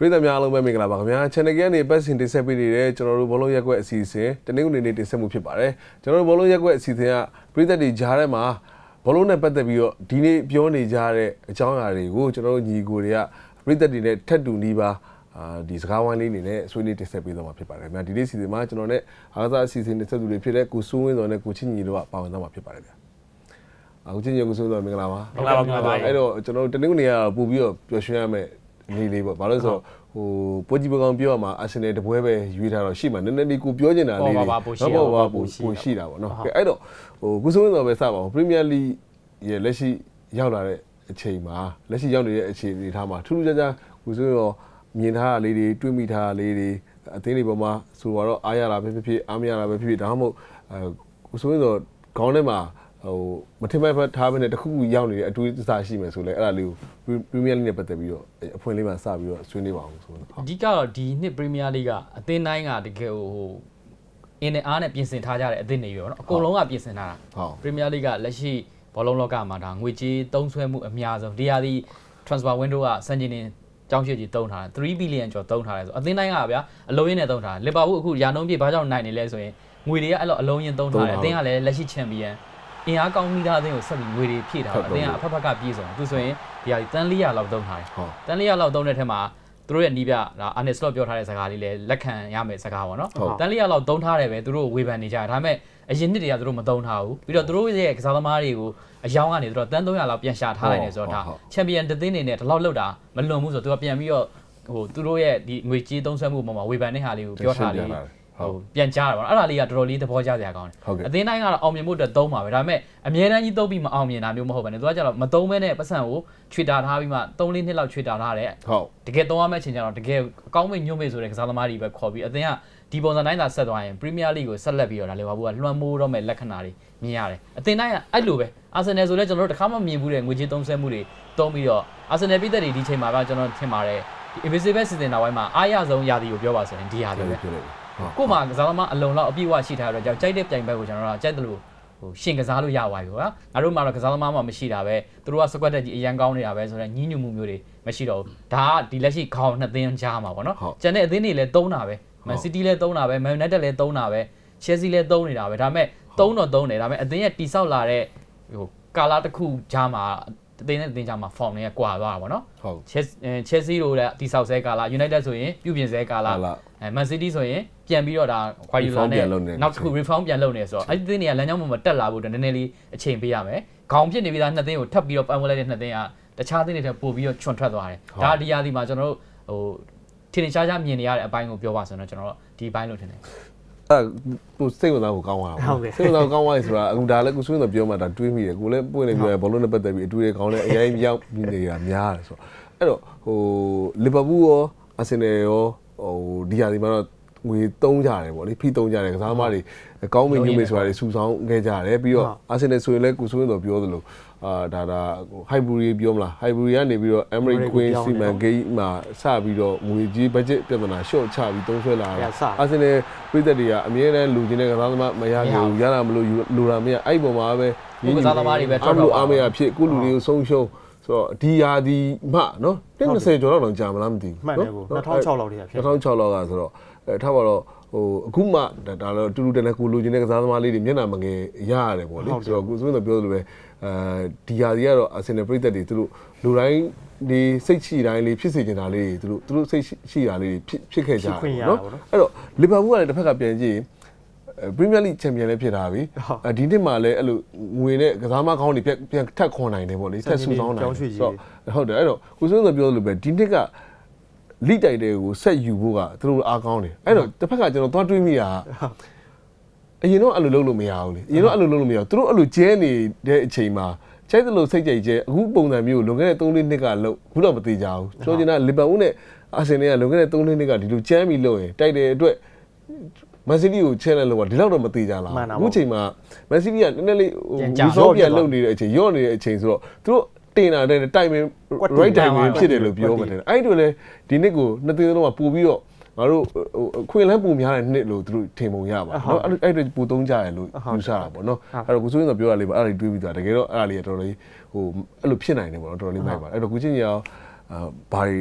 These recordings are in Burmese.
ပရိသတ်များအားလုံးပဲမင်္ဂလာပါခင်ဗျာ channel ကနေပတ်စဉ်တင်ဆက်ပေးနေတဲ့ကျွန်တော်တို့ဘောလုံးရက်ကွက်အစီအစဉ်တနင်္ဂနွေနေ့တင်ဆက်မှုဖြစ်ပါတယ်ကျွန်တော်တို့ဘောလုံးရက်ကွက်အစီအစဉ်ကပရိသတ်တွေကြားထဲမှာဘောလုံးနဲ့ပတ်သက်ပြီးတော့ဒီနေ့ပြောနေကြတဲ့အကြောင်းအရာတွေကိုကျွန်တော်တို့ညီကိုတွေကပရိသတ်တွေနဲ့ထပ်တူနီးပါအာဒီစကားဝိုင်းလေးနေနဲ့ဆွေးနွေးတင်ဆက်ပေးသွားမှာဖြစ်ပါတယ်ခင်ဗျာဒီနေ့အစီအစဉ်မှာကျွန်တော်နဲ့အားကစားအစီအစဉ်တင်ဆက်သူတွေဖြစ်တဲ့ကိုစိုးဝင်းစော်နဲ့ကိုချင်းညီတို့ကပါဝင်သွားမှာဖြစ်ပါတယ်ဗျာအခုချင်းညီကိုစိုးဝင်းစော်မင်္ဂလာပါမင်္ဂလာပါမင်္ဂလာပါအဲ့တော့ကျွန်တော်တို့တနင်္ဂနွေကပို့ပြီးတော့ပျော်ရွှင်ရမယ်အ နေလေးပေါ့ဘာလို့လဲဆိုတော့ဟိုပွဲကြီးပကောင်ပြောရမှာအာဆင်နယ်တပွဲပဲရွေးထားတော့ရှိမှာနည်းနည်းလေးကိုပြောချင်တာလေးဟုတ်ပါပါပိုရှိတာဟုတ်ပါပါပိုပိုရှိပိုတာရှိတာပေါ့နော်ကဲအဲ့တော့ဟိုကုစုံးတော်ပဲစပါအောင်ပရီးမီးယားလိရဲ့လက်ရှိရောက်လာတဲ့အချိန်မှာလက်ရှိရောက်နေတဲ့အခြေအနေထားမှာထူးထူးခြားခြားကုစုံးတော်မြင်ထားတာလေးတွေတွေးမိထားတာလေးတွေအသင်းတွေပေါ်မှာဆိုတော့အားရတာပဲဖြစ်ဖြစ်အားမရတာပဲဖြစ်ဖြစ်ဒါမှမဟုတ်အဲကုစုံးတော်ခေါင်းထဲမှာ ဟိုမထင်မှတ်ဖတ်ထားဘဲနဲ့တစ်ခုခုရောက်နေတဲ့အတူတူစားရှိမယ်ဆိုလဲအဲ့ဒါလေးကိုပရီးမီးယားလိနဲ့ပတ်သက်ပြီးတော့အဖွင့်လေးမှာစပြီးတော့ဆွေးနွေးပါအောင်ဆိုတော့ဟုတ်အဓိကတော့ဒီနှစ်ပရီးမီးယားလိကအသင်းတိုင်းကတကယ်ဟိုအင်းနဲ့အားနဲ့ပြင်ဆင်ထားကြတဲ့အသင်းတွေပဲပေါ့နော်အကုန်လုံးကပြင်ဆင်ထားတာဟုတ်ပရီးမီးယားလိကလက်ရှိဘောလုံးလောကမှာဒါငွေကြေးသုံးစွဲမှုအများဆုံးဒီဟာဒီ transfer window ကစံချိန်တင်ကြောင်းရွှေ့ကြီးသုံးထားတာ3 billion ကျော်သုံးထားတယ်ဆိုအသင်းတိုင်းကဗျာအလုံးရင်းနဲ့သုံးထားတယ်လီဗာပူးအခုရာနှုန်းပြည့်ဘာကြောင့်နိုင်နေလဲဆိုရင်ငွေတွေကအဲ့လိုအလုံးရင်းသုံးထားတယ်အသင်းကလည်းလက်ရှိချန်ပီယံ အင်အားကောင်းမိသားအသင်းကိုဆက်ပြီးငွေတွေဖြည့်ထားတာအသင်းကအဖက်ဖက်ကပြည့်စုံသူဆိုရင်ဒီဟာဒီတန်400လောက်သုံးထားတယ်ဟုတ်တန်လျာလောက်သုံးတဲ့ထက်မှာသူတို့ရဲ့နီးပြဒါအာနစ်စလော့ပြောထားတဲ့စကားလေးလည်းလက်ခံရမယ်စကားပေါ့နော်ဟုတ်တန်လျာလောက်သုံးထားတယ်ပဲသူတို့ဝေဖန်နေကြတယ်ဒါပေမဲ့အရင်နှစ်တွေကသူတို့မသုံးထားဘူးပြီးတော့သူတို့ရဲ့ကစားသမားတွေကိုအယောင်ကနေသူတို့တန်300လောက်ပြန်ရှာထားလိုက်တယ်ဆိုတော့ဒါဟုတ်ဟုတ်ချန်ပီယံတစ်သင်းနေနဲ့ဒီလောက်လောက်တာမလွန်ဘူးဆိုတော့သူကပြန်ပြီးတော့ဟိုသူတို့ရဲ့ဒီငွေကြေးသုံးစွဲမှုပုံမှာဝေဖန်တဲ့ဟာလေးကိုပြောထားလေးရှင်းပြလာတယ် ဟုတ်ဟိုပြန်ကြားတာပေါ့နော်အဲ့ဒါလေးကတော်တော်လေးသဘောကျစရာကောင်းတယ်ဟုတ်ကဲ့အသင်းတိုင်းကတော့အောင်မြင်မှုအတွက်သုံးပါပဲဒါပေမဲ့အမြဲတမ်းကြီးသုံးပြီးမအောင်မြင်တာမျိုးမဟုတ်ဘဲနဲ့သူကကြတော့မသုံးဘဲနဲ့ပတ်စံကိုခြွေတာထားပြီးမှ3လေးနှစ်လောက်ခြွေတာထားတယ်ဟုတ်တကယ်သုံးရမယ့်အချိန်ကျတော့တကယ်အကောင်းမိတ်ညွတ်မိတ်ဆိုတဲ့ကစားသမားတွေပဲခေါ်ပြီးအသင်းကဒီပုံစံတိုင်းသာဆက်သွားရင်ပရီးမီးယားလိကိုဆက်လက်ပြီးတော့ဒါလေဘာဘူးကလွှမ်းမိုးတော့မဲ့လက္ခဏာတွေမြင်ရတယ်အသင်းတိုင်းကအဲ့လိုပဲအာဆင်နယ်ဆိုလဲကျွန်တော်တို့တစ်ခါမှမမြင်ဘူးတဲ့ငွေကြေးသုံးစွဲမှုတွေသုံးပြီးတော့အာဆင်နယ်ပြည်သက်တွေဒီချိန်မှာပဲကျွန်တော်ထင်ပါတယ်ဒီ invisible season နောက်ပိုင်းမှာအားရဆုံးရာသီကိုပြောပါဆိုရင်ဒီဟာပြတွေည့်ပဲပြည့်လို က်ဟုတ်ကို့မှာကစားသမားအလုံးလောက်အပြည့်အဝရှိထားတဲ့အတွက်ကြောင့်ကြိုက်တဲ့ပြိုင်ဘက်ကိုကျွန်တော်တို့ကကြိုက်တယ်လို့ဟိုရှင်ကစားလို့ရပါပြီကွာငါတို့မှာတော့ကစားသမားမှမရှိတာပဲသူတို့ကစကွက်တက်ကြီးအရန်ကောင်းနေတာပဲဆိုတော့ညှဉ်းညူမှုမျိုးတွေမရှိတော့ဘူးဒါကဒီလက်ရှိခေါင်းနှစ်သင်းကြားမှာပေါ့နော်ကျန်တဲ့အသင်းတွေလည်းသုံးတာပဲမန်စီးတီးလည်းသုံးတာပဲမန်ယူနိုက်တက်လည်းသုံးတာပဲချဲစီလည်းသုံးနေတာပဲဒါပေမဲ့သုံးတော့သုံးတယ်ဒါပေမဲ့အသင်းရဲ့တိဆောက်လာတဲ့ဟိုကာလာတစ်ခုကြားမှာအသင်းနဲ့အသင်းကြားမှာ form တွေကကွာသွားတာပေါ့နော်ဟုတ်ချဲချဲစီတို့လည်းတိဆောက်ဆဲကာလာ United ဆိုရင်ပြုပြင်ဆဲကာလာကာလာအဲမန်စီးတီးဆိုရင် ပြန်ပြီးတော့ဒါခွာယူလာ Reform ပြန်လုပ်နေနဲ့တယ်နောက်တစ်ခု reform ပြန်လုပ်နေဆိုတော့အဲ့ဒီသင်းတွေကလမ်းကြောင်းပေါ်မှာတက်လာဖို့အတွက်နည်းနည်းလေးအချိန်ပေးရမယ်။ခေါင်းဖြစ်နေပြီးသားနှစ်သင်းကိုထပ်ပြီးတော့ပန်းဝင်လိုက်တဲ့နှစ်သင်းကတခြားသင်းတွေထက်ပိုပြီးတော့ချွန်ထွက်သွားတယ်ဟုတ်။ဒါဒီယာဒီမှာကျွန်တော်တို့ဟိုထင်ထင်ရှားရှားမြင်နေရတဲ့အပိုင်းကိုပြောပါဆိုတော့ကျွန်တော်တို့ဒီဘိုင်းလို့ထင်တယ်အဲ့ကိုစိတ်ဝင်စားဖို့ကောင်းသွားတာဟုတ်ကဲ့စိတ်ဝင်စားဖို့ကောင်းသွားပြီဆိုတာအခုဒါလည်းကိုဆွေးနွေးပြောမှဒါတွေးမိတယ်ကိုလည်းပွင့်နေပြောရဘောလုံးနဲ့ပတ်သက်ပြီးအတူတွေကောင်းတယ်အရင်ရောက်နေတာများတယ်ဆိုတော့အဲ့တော့ဟိုလီဗာပူးရောအာဆင်နယ်ရောဟိုဒီဟာဒီမှာတော့ ငွေသုံးကြတယ်ပေါ့လေဖီသုံးကြတယ်ကစားသမားတွေကောင်းမင်းညွှန်မေဆိုတာတွေစူဆောင်းခဲ့ကြတယ်ပြီးတော့အာဆင်နယ်ဆိုရင်လည်းကိုဆွေးနွေးတော့ပြောသလိုအာဒါဒါဟိုက်ဘူရီပြောမလားဟိုက်ဘူရီကနေပြီးတော့ Emery Queen စီမန်ဂိတ်မှာစပြီးတော့ငွေကြီး budget ပြဿနာရှော့ချပြီးသုံးဆွဲလာတာအာဆင်နယ်ပြည်သက်တွေကအမြဲတမ်းလူချင်းတဲ့ကစားသမားမရခဲ့ဘူးရတာမလို့ယူလူတာမရအဲ့ဒီပုံမှာပဲကိုယ်ကစားသမားတွေပဲထွက်ထွက်တော့လို့ပါအားမရဖြစ်ကိုလူတွေကိုဆုံးရှုံးဆိုတော့ဒီဟာဒီမှနော်120ကျော်တော့တော့ကြာမလားမသိဘူးမှန်တယ်ကို2006လောက်တည်းကဖြစ်တယ်2006လောက်ကဆိုတော့အဲ ထားပါတော့ဟိုအခုမှဒါဒါတော့တူတူတန်တန်ကိုလူချင်းတဲ့ကစားသမားလေးတွေမျက်နှာမငယ်ရရတယ်ပေါ့လေဆိုတော့ကိုဆိုရင်ပြောသလိုပဲအဲဒီဟာဒီကတော့အာဆင်နယ်ပြည်သက်တွေသူတို့လူတိုင်းဒီစိတ်ရှိတိုင်းလေးဖြစ်စေချင်တာလေးတွေသူတို့သူတို့စိတ်ရှိတာလေးတွေဖြစ်ဖြစ်ခဲ့ကြတယ်ပေါ့နော်အဲ့တော့လီဗာပူးကလည်းတစ်ဖက်ကပြန်ကြည့်ပရီးမီးယားလိချန်ပီယံလည်းဖြစ်တာပြီအဲဒီနှစ်မှာလည်းအဲ့လိုငွေနဲ့ကစားမကောင်းတွေပြန်ပြန်ထပ်ခွန်နိုင်တယ်ပေါ့လေထပ်ဆူဆောင်းနိုင်တယ်ဆိုတော့ဟုတ်တယ်အဲ့တော့ကိုစိုးစောပြောလို့ပဲဒီနှစ်က လိတိုက်တဲ့ကိုဆက်ယူဖို့ကသူတို့အားကောင်းတယ်အဲ့တော့တစ်ဖက်ကကျွန်တော်သွားတွေးမိတာအရင်တော့အဲ့လိုလုပ်လို့မရဘူးလေအရင်တော့အဲ့လိုလုပ်လို့မရဘူးသူတို့အဲ့လိုကျဲနေတဲ့အချိန်မှာကျဲသလိုစိတ်ကြိတ်ကျဲအခုပုံစံမျိုးလွန်ခဲ့တဲ့3နှစ်ကလို့အခုတော့မသေးကြဘူးဆိုချင်တာလီဗာပူးနဲ့အာဆင်နယ်ကလွန်ခဲ့တဲ့3နှစ်ကဒီလိုကျမ်းပြီးလုပ်ရင်တိုက်တဲ့အတွက်မန်စီးတီးကိုချဲလဲလို့ကဒီလောက်တော့မသေးကြလားအခုချိန်မှာမန်စီးတီးကနည်းနည်းလေးဟိုရီဆော့ပြန်လုပ်နေတဲ့အချိန်ရော့နေတဲ့အချိန်ဆိုတော့သူတို့ တင်တာတဲ့တိုင်မင် right timing ဖြစ်တယ်လို့ပြောမှတယ်အဲ့ဒီတော့လေဒီနှစ်ကိုနှစ်သိန်းလုံးကပို့ပြီးတော့ငါတို့ဟိုအခွင့်အလမ်းပုံများတဲ့နှစ်လို့သူတို့ထင်ပုံရပါเนาะအဲ့အဲ့ဒါပို့သုံးကြရလို့ယူဆတာပေါ့เนาะအဲ့တော့ကိုစိုးရင်တော့ပြောရလေးပါအဲ့ဒါတွေးပြီးသွားတကယ်တော့အဲ့ဒါလေးကတော်တော်လေးဟိုအဲ့လိုဖြစ်နိုင်တယ်ပေါ့เนาะတော်တော်လေးမိုက်ပါအဲ့တော့ကိုချင်းကြီးအောင်အာဘာတွေ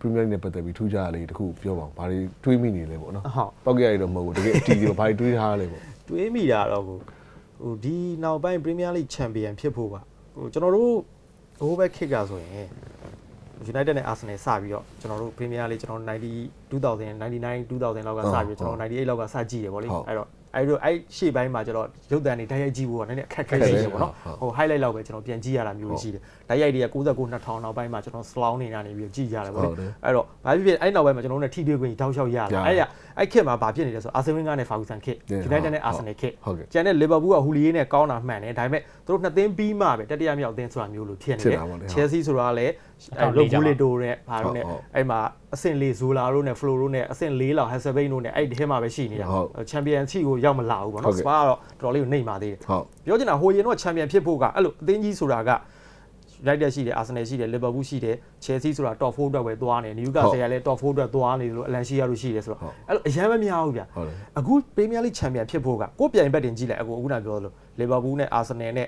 Premier League နဲ့ပတ်သက်ပြီးထူးခြားတာလေးတစ်ခုပြောပါဦးဘာတွေတွေးမိနေလဲပေါ့နော် ဟုတ် ပောက်ကြရတော့မဟုတ်ဘူးတကယ်အတီးတွေဘာတွေတွေးထားလဲပေါ့ တွေးမိတာတော့ဟိုဟိုဒီနောက်ပိုင်း Premier League Champion ဖြစ်ဖို့ကဟိုကျွန်တော်တို့ ဟိုဘက်ခစ်ကဆိုရင် United နဲ့ Arsenal စပြီးတော့ကျွန်တော်တို့ Premier League ကျွန်တော်90 2000 99 2000လောက်ကစပြီးတော့ကျွန်တော်98လောက်ကစကြည့်ရပေါ့လေအဲ့တော့ အဲ့တော့အဲ့ရှေ့ပိုင်းမှာကျွန်တော်ရုပ်တံတွေဓာတ်ရိုက်ကြည့်ဖို့ကနည်းနည်းအခက်ခဲရှိတယ်ပေါ့နော်ဟို highlight လောက်ပဲကျွန်တော်ပြန်ကြည့်ရတာမျိုးရှိတယ်ဓာတ်ရိုက်တွေက69 2000နောက်ပိုင်းမှာကျွန်တော် slow နေတာနေပြီးကြည့်ရတယ်ပေါ့လေအဲ့တော့ဘာဖြစ်ဖြစ်အဲ့နောက်ပိုင်းမှာကျွန်တော်တို့ ਨੇ ထိတွေ့ခွင့်တောက်လျှောက်ရလာအဲ့ရအဲ့ခစ်မှာဘာဖြစ်နေလဲဆိုအာဆင်ဗင်ကနဲ့ဖာဂူဆန်ခစ် United နဲ့ Arsenal ခစ်ဟုတ်ကဲ့ကျန်တဲ့ Liverpool ကဟူလီယေနဲ့ကောင်းတာမှန်တယ်ဒါပေမဲ့သူတို့နှစ်သင်းပြီးမှပဲတတိယမြောက်အသင်းဆိုတာမျိုးလို့ဖြစ်နေတယ် Chelsea ဆိုတာကလည်း လုတ်ဘူးလီတိုနဲ့ဘာလို့နဲ့အဲ့မှာအဆင့်၄ဇိုလာတို့နဲ့ Flo တို့နဲ့အဆင့်၄လောက် Hasselbeck တို့နဲ့အဲ့ဒီထဲမှာပဲရှိနေတာ Champion ချီကိုရောက်မလာဘူးပေါ့နော် Spa ကတော့တော်တော်လေးကိုနှိမ့်ပါသေးတယ်ဟုတ်ပြောချင်တာဟိုရင်တော့ Champion ဖြစ်ဖို့ကအဲ့လိုအသင်းကြီးဆိုတာက United ရှိတယ် Arsenal ရှိတယ် Liverpool ရှိတယ် Chelsea ဆိုတာ top 4အတွက်ပဲသွားနေ Newcastle ကလည်း top 4အတွက်သွားနေလို့ Alan Shearer တို့ရှိတယ်ဆိုတော့အဲ့လိုအရင်မများဘူးဗျဟုတ်တယ်အခု Premier League Champion ဖြစ်ဖို့ကကိုယ်ပြိုင်ဘက်တင်ကြည့်လိုက်အခုအခုနပြောသလို Liverpool နဲ့ Arsenal နဲ့ Man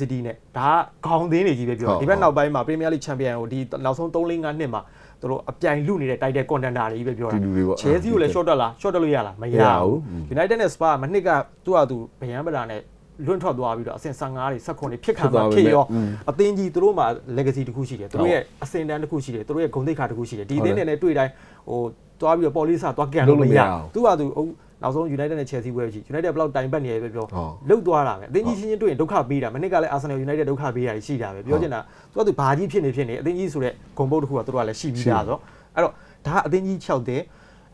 City နဲ့ဒါကခေါင်းသင်းတွေကြီးပဲပြောဒီဘက်နောက်ပိုင်းမှာ Premier League Champion ကိုဒီနောက်ဆုံး3 4 5နှစ်မှာသူတို့အပြိုင်လူနေတဲ့ title contender တွေကြီးပဲပြောတာဒီလူတွေပေါ့ Chelsea ကိုလည်း short တက်လား short တက်လို့ရလားမရဘူး United နဲ့ Spurs မနှစ်ကသူ့ဟာသူဗယံပလာနဲ့လွန့်ထွက်သွားပြီးတော့အဆင့်15တွေ16တွေဖြစ်ခါမှာဖြစ်ရောအသင်းကြီးသူတို့မှာ legacy တစ်ခုရှိတယ်သူတို့ရဲ့အဆင့်တန်းတစ်ခုရှိတယ်သူတို့ရဲ့ဂုဏ်သိက္ခာတစ်ခုရှိတယ်ဒီအသင်းတွေနဲ့တွေ့တိုင်းဟိုသွားပြီးတော့ပေါ်လေးစာသွားကန်လို့မရသူ့ဟာသူ နောက်ဆုံး United နဲ့ Chelsea ပွဲကြည့် United ဘလောက်တိုင်ပတ်နေရပဲပြောလုတ်သွားတာပဲအသင်းကြီးချင်းချင်းတွေ့ရင်ဒုက္ခပေးတာမနှစ်ကလည်း Arsenal United ဒုက္ခပေးတာရှိတာပဲပြောချင်တာသူကသူဘာကြီးဖြစ်နေဖြစ်နေအသင်းကြီးဆိုတဲ့ဂုံပုတ်တစ်ခုကသူတို့ကလည်းရှိပြီးသားဆိုအဲ့တော့ဒါအသင်းကြီး6တဲ့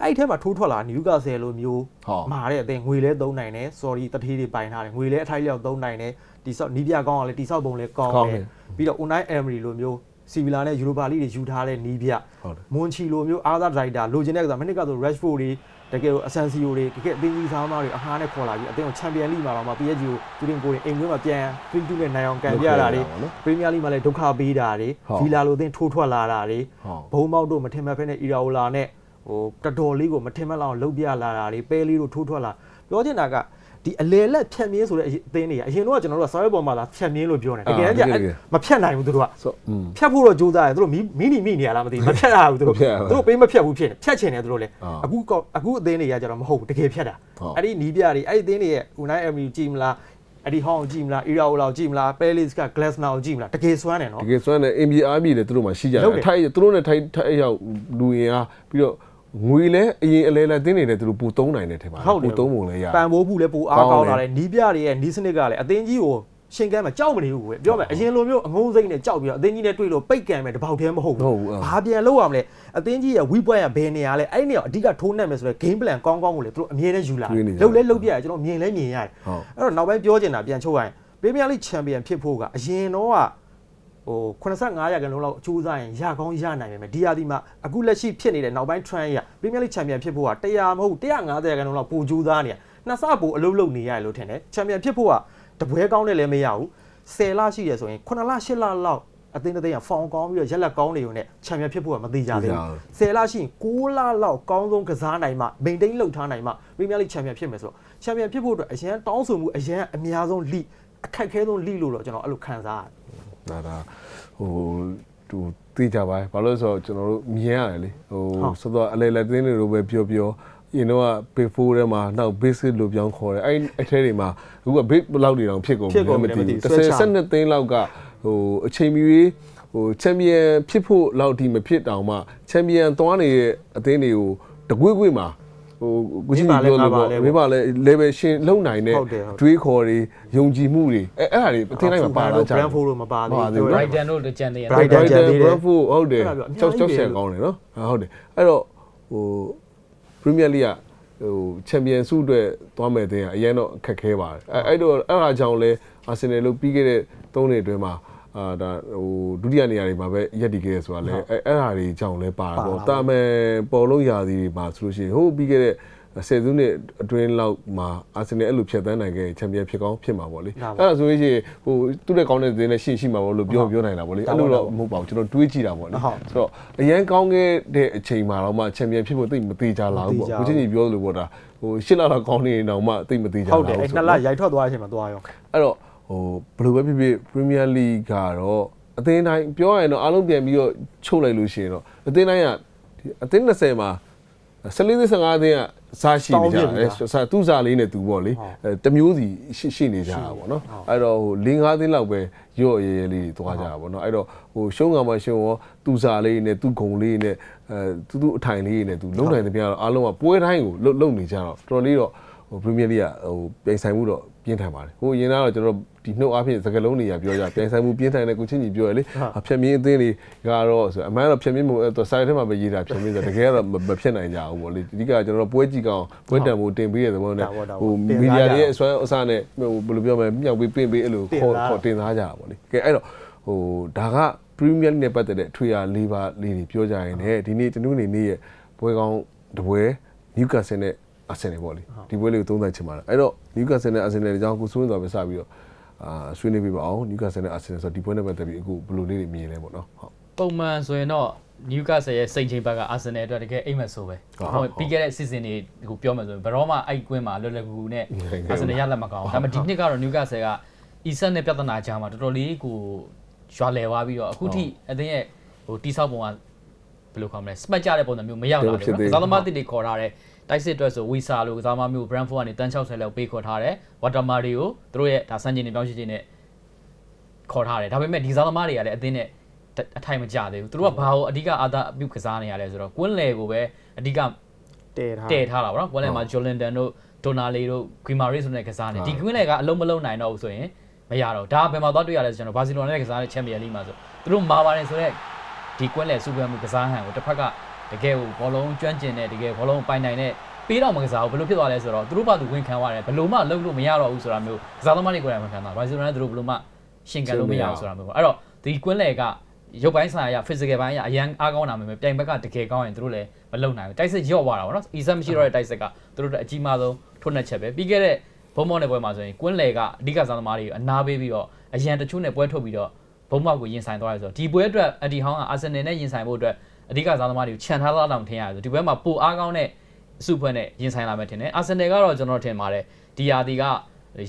အဲ့ဒီထဲမှာထိုးထွက်လာ Newcastle လိုမျိုးဟုတ်မာတဲ့အသင်းငွေလဲသုံးနိုင်တယ် sorry တထေးတွေပိုင်ထားတယ်ငွေလဲအထိုက်လျောက်သုံးနိုင်တယ်တိဆောက်နီးပြကောင်းအောင်လဲတိဆောက်ပုံလဲကောင်းကောင်းတယ်တယ်ပြီးတော့ Unai Emery လိုမျိုးစီဗီလာနဲ့ယူရိုပါလိတွေယူထားတဲ့နီးပြဟုတ်တယ်မွန်ချီလိုမျိုးအားသာဒရိုက်တာလိုချင်တဲ့ကစားမနစ်ကဆို Rashford တွေ တကယ်အဆန်စီယိုတွေတကယ်အသင်းကြီးစားသမားတွေအငှားနဲ့ခေါ်လာပြီးအသင်းကိုချန်ပီယံလိမှာတော့မှ PSG ကိုသူတင်ကိုယ်တွေအိမ်ကွင်းမှာပြန်3-2နဲ့နိုင်အောင်ကန်ပြတာတွေပရီးမီးယားလိမှာလည်းဒုက္ခပေးတာတွေဟုတ်ဗီလာလိုအသင်းထိုးထွက်လာတာတွေဟုတ်ဘုံမောက်တို့မထင်မှတ်ဖက်နဲ့အီရာအိုလာနဲ့ဟိုတော်တော်လေးကိုမထင်မှတ်လောက်အောင်လှုပ်ပြလာတာတွေပဲလေးတို့ထိုးထွက်လာပြောချင်တာက ဒီအလေလက်ဖြတ်မြင်းဆိုတဲ့အသင်းတွေကအရင်တော့ကျွန်တော်တို့ကစာရွက်ပေါ်မှာလာဖြတ်မြင်းလို့ပြောနေတကယ်တမ်းကျမဖြတ်နိုင်ဘူးသူတို့ကဆိုอืมဖြတ်ဖို့တော့ကြိုးစားတယ်သူတို့မီမီနီမီနေရလားမသိဘူးမဖြတ်ရဘူးသူတို့မဖြတ်ရဘူးသူတို့ပေးမဖြတ်ဘူးဖြစ်နေဖြတ်ချင်တယ်သူတို့လည်းအာအခုကောအခုအသင်းတွေကကျတော့မဟုတ်ဘူးတကယ်ဖြတ်တာဟုတ်အဲ့ဒီနီးပြတွေအဲ့ဒီအသင်းတွေရဲ့ Unai Emery ကြည့်မလားအဲ့ဒီဟောင်းကြည့်မလား Iraola ကြည့်မလား Palace က Glasgow ကြည့်မလားတကယ်စွမ်းတယ်နော်တကယ်စွမ်းတဲ့အင်ဘီအားပြည်လည်းသူတို့မှရှိကြတယ်ဟုတ်တယ်အထိုက်သူတို့နဲ့ထိုက်ထိုက်ရောက်လူရင်အားပြီးတော့ ငွေလဲအရင်အလဲလဲတင်းနေတယ်သူတို့ပူသုံးနိုင်တယ်ထင်ပါဟုတ်တယ်ပူသုံးပုံလဲရပန်ဖိုးဘူးလည်းပိုအားကောကောင်းင်းတယ်လာတယ်နီးပြတွေရဲ့နီးစနစ်ကလည်းအသင်းကြီးကိုရှင်ကမ်းမှာကြောက်မနေဘူးပဲပြောမယ်အရင်လိုမျိုးအငုံစိမ့်နဲ့ကြောက်ပြီးတော့အသင်းကြီးနဲ့တွေ့လို့ပိတ်ကန်မယ်တပေါက်တည်းမဟုတ်မဟုတ်ဘူးအာဘာပြန်လုပ်ရမလဲအသင်းကြီးရဲ့ weak point ကဘယ်နေရာလဲအဲ့ဒီနေရာအဓိကထိုးနှက်မယ်ဆိုတော့ game plan ကောင်းကောင်းကိုလေသူတို့အမြဲတမ်းယူလာတွေးနေကြလှုပ်လဲလှုပ်ပြရတယ်ကျွန်တော်မြင်လဲမြင်ရတယ်ဟုတ်အဲ့တော့နောက်ပိုင်းပြောချင်တာပြန်ချုပ်ရရင် Premier League Champion ဖြစ်ဖို့ကအရင်တော့က ဟို85ရာခိုင်နှုန်းလောက်အကျိုးစားရင်ရကောင်းရနိုင်မယ်ဒီဟာဒီမှာအခုလက်ရှိဖြစ်နေတဲ့နောက်ပိုင်း trend ရ Premier League Champion ဖြစ်ဖို့က100မဟုတ်150ရာခိုင်နှုန်းလောက်ပိုကျိုးစားနေရနှစ်ဆပိုအလုပ်လုပ်နေရတယ်လို့ထင်တယ် Champion ဖြစ်ဖို့ကတပွဲကောင်းတယ်လည်းမရဘူး10လရှိရဆိုရင်9လ10လလောက်အသင်းတစ်သင်းကဖောင်ကောင်းပြီးတော့ရက်လက်ကောင်းနေုံနဲ့ချန်ပီယံဖြစ်ဖို့ကမသေးကြသေးဘူး10လရှိရင်6လလောက်ကောင်းဆုံးကစားနိုင်မှ maintain လုပ်ထားနိုင်မှ Premier League Champion ဖြစ်မယ်ဆိုတော့ Champion ဖြစ်ဖို့အတွက်အရင်တောင်းဆိုမှုအရင်အများဆုံး league အခက်ခဲဆုံး league လို့တော့ကျွန်တော်အဲ့လိုခံစားရတယ် ဒါဒါဟိုသူသိကြပါဘာလို့လဲဆိုတော့ကျွန်တော်တို့မြင်ရတယ်လေဟိုဟုတ်ဆိုတော့အလဲလဲတင်းတွေလိုပဲပြောပြောရင်တော့ big 4ထဲမှာနောက် basic လို့ပြောင်းခေါ်တယ်အဲ့အဲ့ထဲတွေမှာအခုက big ဘယ်လောက်တွေတောင်ဖြစ်ကုန်ဖြစ်ကုန်ပြီလည်းမသိဘူး30ဆွဲချ12သိန်းလောက်ကဟိုအချိန်မီရေးဟိုချန်ပီယံဖြစ်ဖို့လောက်ဒီမဖြစ်တောင်မှချန်ပီယံသွားနေတဲ့အသင်းတွေကိုတကွေ့ကွေ့မှာ ဟိုကိုချင်းပြောလို့ပေါ့မိပါလဲ level ရှင်လုံနိုင်တဲ့ဟုတ်တယ်ဟုတ်တယ်တွေးခေါ်တွေယုံကြည်မှုတွေအဲအဲ့ဒါတွေအသင်းတိုင်းမှာပါလာကြတယ် Brentford လို့မပါသေးပါသေးဘူးဘူး Brighton တို့ကြံသေးရ Brighton ကျန်သေးတယ် Brentford ဟုတ်တယ်အဲ့ဒါပြောကြောက်အများကြီးကြောက်ဆရာပဲကောင်းတယ်နော်ဟာဟုတ်တယ်အဲ့တော့ဟို Premier League ကဟိုချန်ပီယံဆုအတွက်သွားမယ်တဲ့အရင်တော့အခက်ခဲပါတယ်အဲ့အဲ့တော့အဲ့ဒါကြောင့်လဲအာဆင်နယ်လို့ပြီးခဲ့တဲ့၃နှစ်အတွင်းမှာ အာဒါဟိုဒုတိယနေရာတွေမှာပဲရက်တည်ခဲ့ရဆိုတာလဲအဲ့အဲ့ဒါတွေကြောင့်လဲပါတာပေါ့တာမန်ပေါ်လုံးရာသီတွေမှာဆိုလို့ရှိရင်ဟိုပြီးခဲ့တဲ့ဆယ်စုနှစ်အတွင်းလောက်မှာအာဆင်နယ်အဲ့လိုဖြတ်သန်းနိုင်ခဲ့ချန်ပီယံဖြစ်ကောင်းဖြစ်မှာပေါ့လေဟုတ်ပါအဲ့ဒါဆိုလို့ရှိရင်ဟိုသူ့တဲ့ကောင်းတဲ့သတင်းနဲ့ရှင်းရှိမှာပေါ့လို့ပြောပြောနိုင်တာပေါ့လေအဲ့လိုတော့မဟုတ်ပါဘူးကျွန်တော်တွေးကြည့်တာပေါ့လေဟုတ်ဆိုတော့အရန်ကောင်းခဲ့တဲ့အချိန်မှာတော့မှချန်ပီယံဖြစ်ဖို့သိပ်မသေးကြလားဘူးပေါ့မသေးကြဘူးကိုချင်းကြီးပြောလို့ပေါ့ဒါဟိုရှစ်လလောက်ကောင်းနေရင်တော့မှသိပ်မသေးကြဟုလားတ်တယ်အဲ့ဆိုနှစ်တော့လရိုက်ထွက်သွားတဲ့အချိန်မှာသွားရောအဲ့တော့ ဟိုဘယ်လိုပဲဖြစ်ဖြစ် Premier League ကတော့အသင်းတိုင်းပြောရရင်တော့အားလုံးပြန်ပြီးတော့ချုပ်လိုက်လို့ရှိရင်တော့အသင်းတိုင်းကဒီအသင်း20မှာ14သိန်း15သိန်းကစားရှိနေကြတယ်စားသူ့စားလေးနဲ့သူပေါ့လေအဲတမျိုးစီရှိရှိနေကြတာပေါ့နော်အဲ့တော့ဟို၄၅သိန်းလောက်ပဲရော့ရဲရဲလေးတွေသွားကြတာပေါ့နော်အဲ့တော့ဟိုရှုံးကမှရှုံးရောသူ့စားလေးနဲ့သူ့ဂုံလေးနဲ့အဲသူ့သူ့အထိုင်လေးနဲ့သူလုံနိုင်တဲ့ပြတော့အားလုံးကပွဲတိုင်းကိုလုံလုံနေကြတော့တော်တော်လေးတော့ဟိုပရီးမီယာလိကဟိုပြိုင်ဆိုင်မှုတော့ပြင်းထန်ပါတယ်ဟိုအရင်ကတော့ကျွန်တော် ဒီနှုတ်အားဖြင့်စကလုံးတွေကပြောကြပြိုင်ဆိုင်မှုပြင်းထန်တဲ့ကိုချင်းကြီးပြောရလေဖြတ်မင်းအသင်းတွေကတော့ဆိုအမှန်တော့ဖြတ်မင်းမို့ဆိုစိုက်ထဲမှာပဲရေးတာဖြတ်မင်းဆိုတကယ်ကတော့မဖြတ်နိုင်ကြဘူးပေါ့လေအဓိကကျွန်တော်ပွဲကြည့်ကောင်ပွဲတံမို့တင်ပေးတဲ့သဘောနဲ့ဟိုမီဒီယာတွေရဲ့အစွမ်းအစနဲ့ဟိုဘယ်လိုပြောမလဲမြောက်ပေးပင့်ပေးအဲ့လိုခေါ်ခေါ်တင်သားကြတာပေါ့လေကဲအဲ့တော့ဟိုဒါက Premier League နဲ့ပတ်သက်တဲ့ထွေရ၄ပါးလေးတွေပြောကြရင်လည်းဒီနေ့တနင်္ဂနွေနေ့ရဲ့ပွဲကောင်းတပွဲ Newcastle နဲ့ Arsenal ပေါ့လေဒီပွဲလေးကိုသုံးသပ်ချင်ပါတယ်အဲ့တော့ Newcastle နဲ့ Arsenal တွေကြောင့်ကိုစိုးရင်တော်ပဲစပြီးတော့ အာဆွေးနွေးပြပါအောင် Newcastle နဲ့ Arsenal ဆိုတော့ဒီပွဲနဲ့ပတ်သက်ပြီးအခုဘယ်လိုလေးတွေမြင်လဲပေါ့နော်ဟုတ်ပုံမှန်ဆိုရင်တော့ Newcastle ရဲ့စိတ်ချိန်ဘက်က Arsenal အတွက်တကယ်အိမ်မက်ဆိုပဲဟုတ်ဟိုပြီးခဲ့တဲ့ season တွေကိုပြောမယ်ဆိုရင်ဘယ်တော့မှအဲ့ကွင်းမှာလွယ်လွယ်ကူကူနဲ့ဟုတ်ကဲ့ Arsenal ရလက်မကောင်းဘူးဒါပေမဲ့ဒီနှစ်ကတော့ Newcastle က Eason နဲ့ပြဿနာကြားမှာတော်တော်လေးကိုရွာလဲသွားပြီးတော့အခုထိအသင်းရဲ့ဟိုတိဆောက်ပုံကဘယ်လိုခေါ်မလဲ smart ကြတဲ့ပုံစံမျိုးမရောက်လာဘူးဖြစ်သေးနော်ကစားသမားတစ်တွေခေါ်ထားတယ် တိုက်စစ်အတွက်ဆိုဝီဆာလိုကစားသမားမျိုး Brentford ကနေတန်း60လောက်ပေးခေါ်ထားတယ် Watermari ကိုသူတို့ရဲ့ဒါစံချိန်တွေပြောင်းရှင်းခြင်းနဲ့ခေါ်ထားတယ်ဒါပေမဲ့ဒီကစားသမားတွေကလည်းအသင်းနဲ့အထိုင်မကျသေးဘူးသူတို့ကဘာကိုအဓိကအာသာအပြုကစားနေရလဲဆိုတော့ကွင်းလယ်ကိုပဲအဓိကတဲထားတည်ထားတာပေါ့နော်ကွင်းလယ်မှာ Jolinton တို့ Donale တို့ Guimaraes ဆိုတဲ့ကစားနေဒီကွင်းလယ်ကအလုံးမလုံးနိုင်တော့ဘူးဆိုရင်မရတော့ဒါဘယ်မှာသွားတွေ့ရလဲဆိုကျွန်တော်ဘာစီလိုနာနဲ့ကစားတဲ့ Champions League မှာဆိုသူတို့မာပါတယ်ဆိုတော့ဒီကွင်းလယ်စူပယ်မှုကစားဟန်ကိုတစ်ဖက်က တကယ်ကိုဘောလုံးကျွမ်းကျင်တဲ့တကယ်ဘောလုံးပိုင်နိုင်တဲ့ပေးတော့မကစားဘူးဘယ်လိုဖြစ်သွားလဲဆိုတော့သူတို့ဘာသူဝင်ခံရတယ်ဘယ်လိုမှလုပ်လို့မရတော့ဘူးဆိုတာမျိုးကစားသမားတွေကိုယ်တိုင်မခံတာဘာစီလိုနာနဲ့သူတို့ဘယ်လိုမှရှင်ကန်လို့မရဘူးဆိုတာမျိုးပေါ့အဲ့တော့ဒီကွင်းလယ်ကရုပ်ပိုင်းဆိုင်ရာ physical ပိုင်းအရအရန်အားကောင်းတာမျိုးပဲပြိုင်ဘက်ကတကယ်ကောင်းရင်သူတို့လည်းမလုံနိုင်ဘူးတိုက်စစ်ရော့သွားတာပေါ့နော် easy မရှိတော့တဲ့တိုက်စစ်ကသူတို့အကြီးမားဆုံးထွန်းတဲ့ချက်ပဲပြီးခဲ့တဲ့ဘုံမောင်းတဲ့ပွဲမှာဆိုရင်ကွင်းလယ်ကအဓိကစားသမားတွေကိုအနာပေးပြီးတော့အရန်တချို့နဲ့ပွဲထုတ်ပြီးတော့ဘုံမောက်ကိုရင်ဆိုင်သွားရဲဆိုတော့ဒီပွဲအတွက်အဒီဟောင်းကအာဆင်နယ်နဲ့ရင်ဆိုင်ဖို့အတွက် အဓိကစားသမားတွေကိုခြံထားသားတောင်ထင်ရတယ်ဆိုဒီပွဲမှာပိုအားကောင်းတဲ့အစုဖွဲ့နဲ့ရင်ဆိုင်လာမယ်ထင်တယ်အာဆင်နယ်ကတော့ကျွန်တော်ထင်ပါတယ်ဒီယာဒီက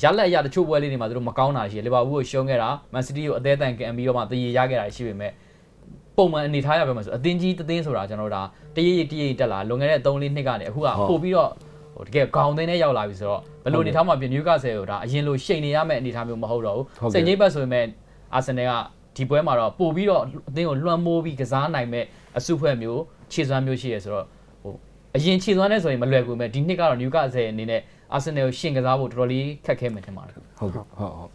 ရလက်အရတချို့ပွဲလေးတွေမှာသူတို့မကောင်းတာရှိတယ်လီဗာပူးကိုရှုံးခဲ့တာမန်စီးတီးကိုအသေးအတန်ကန်ပြီးတော့မှတည်ရရခဲ့တာရှိပေမဲ့ပုံမှန်အနေထားရပဲမှာဆိုအတင်းကြီးတသိန်းဆိုတာကျွန်တော်တို့ဒါတရရတရရတက်လာလွန်ခဲ့တဲ့3-4နှစ်ကနေအခုကပို့ပြီးတော့ဟိုတကယ်ခေါင်းသိန်းနဲ့ရောက်လာပြီဆိုတော့ဘယ်လိုအနေထားမှာပြင်နျူကာဆယ်ကိုဒါအရင်လိုရှိန်နေရမယ့်အနေထားမျိုးမဟုတ်တော့ဘူးစိတ်ငိမ့်ပတ်ဆိုပေမဲ့အာဆင်နယ်ကဒီပွဲမှာတော့ပို့ပြီးတော့အသင်းကိုလွှမ်းမိုးပြီးကစားနိုင်မဲ့ အစုဖွဲ့မျိုးခြေစွမ်းမျိုးရှိရဆိုတော့ဟိုအရင်ခြေစွမ်းနဲ့ဆိုရင်မလွယ်ကူမဲ့ဒီနှစ်ကတော့နျူကာဆယ်အနေနဲ့အာဆင်နယ်ကိုရှင်ကစားဖို့တော်တော်လေးခက်ခဲမယ်ထင်ပါတယ်ဟုတ်ကဲ့ဟုတ်ဟုတ်